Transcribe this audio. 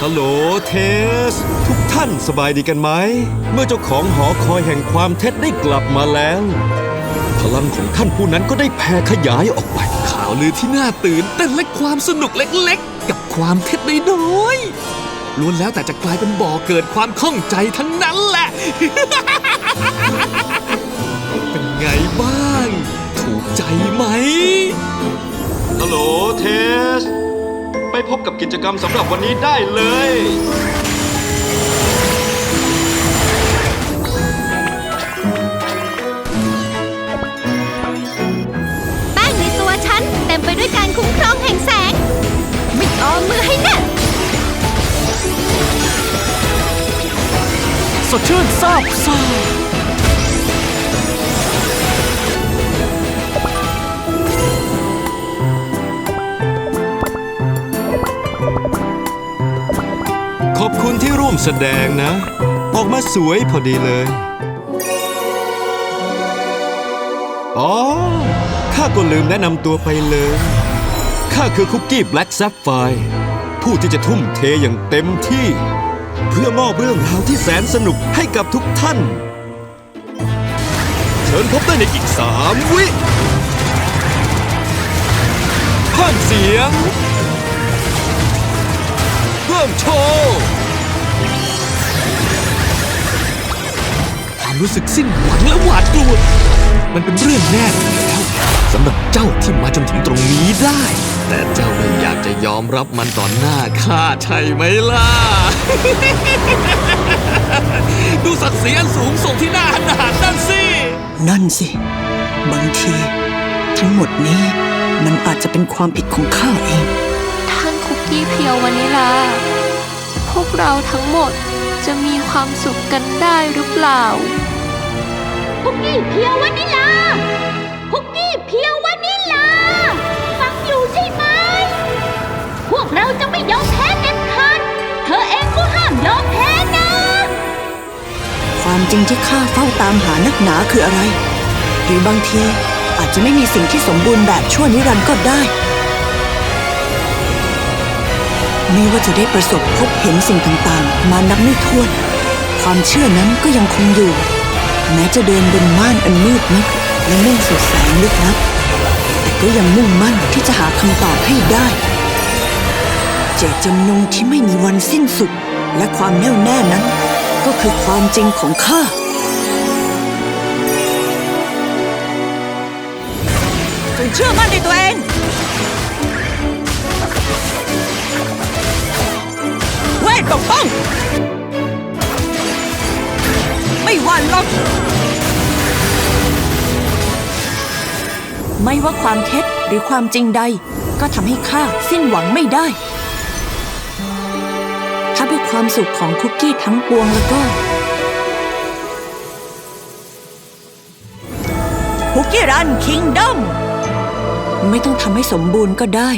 ฮัลโหลเทส ทุกท่านสบายดีกันไหม เมื่อเจ้าของหอคอยแห่งความเท็จได้กลับมาแล้ว พลังของท่านผู้นั้นก็ได้แผ่ขยายออกไป ข่าวลือที่น่าตื่นเต้นและความสนุกเล็กๆ กับความเท็จน้อยๆล้วนแล้วแต่จะกลายเป็นบ่อเกิดความข้องใจทั้งนั้นแหละ เป็นไงบ้าง ถูกใจไหมฮัลโหล ไปพบกับกิจกรรมสำหรับวันนี้ได้เลย แป้งในตัวฉันเต็มไปด้วยการคุ้มครองแห่งแสง ไม่ออมมือให้แน่นสดชื่นซาบซ่า ร่วมแสดงนะ ออกมาสวยพอดีเลย อ๋อ ข้าก็ลืมแนะนำตัวไปเลย ข้าคือคุกกี้แบล็กแซฟไฟผู้ที่จะทุ่มเทอย่างเต็มที่ เพื่อมอบเรื่องราวที่แสนสนุกให้กับทุกท่าน เชิญพบได้ในอีกสามวิเพิ่มเสียงเพิ่มโชว์ รู้สึกสิ้นหวังและหวาดกลัว มันเป็นเรื่องแน่อยู่แล้วสำหรับเจ้าที่มาจนถึงตรงนี้ได้ แต่เจ้าไม่อยากจะยอมรับมันต่อหน้าข้าใช่ไหมล่ะ ดูศักดิ์ศรีอันสูงส่งที่หน้าหนาดนั่นสินั่นสิ บางที ทั้งหมดนี้มันอาจจะเป็นความผิดของข้าเอง ท่านคุกกี้เพียววานิลา พวกเราทั้งหมดจะมีความสุขกันได้หรือเปล่า คุกกี้เพียววานิลา คุกกี้เพียววานิลา ฟังอยู่ใช่ไหม พวกเราจะไม่ยอมแพ้เด็ดขาด เธอเองก็ห้ามยอมแพ้นะ ความจริงที่ข้าเฝ้าตามหานักหนาคืออะไร หรือบางทีอาจจะไม่มีสิ่งที่สมบูรณ์แบบชั่วนิรันดร์ก็ได้ ไม่ว่าจะได้ประสบพบเห็นสิ่งต่างๆ มานับไม่ถ้วน ความเชื่อนั้นก็ยังคงอยู่ แม้จะเดินบนม่านอันมืดมิดและมุ่งสู่แสงลึกลับแต่ก็ยังมุ่งมั่นที่จะหาคำตอบให้ได้ เจตจำนงที่ไม่มีวันสิ้นสุด และความแน่วแน่นั้น ก็คือความจริงของข้าจงเชื่อมั่นในตัวเองเวทปกป้อง วั่นหรอกไม่ว่าความเท็จหรือความจริงใด ก็ทำให้ข้าสิ้นหวังไม่ได้ ถ้าเพื่อความสุขของคุกกี้ทั้งปวงแล้วก็คุกกี้รันคิงดอมไม่ต้องทำให้สมบูรณ์ก็ได้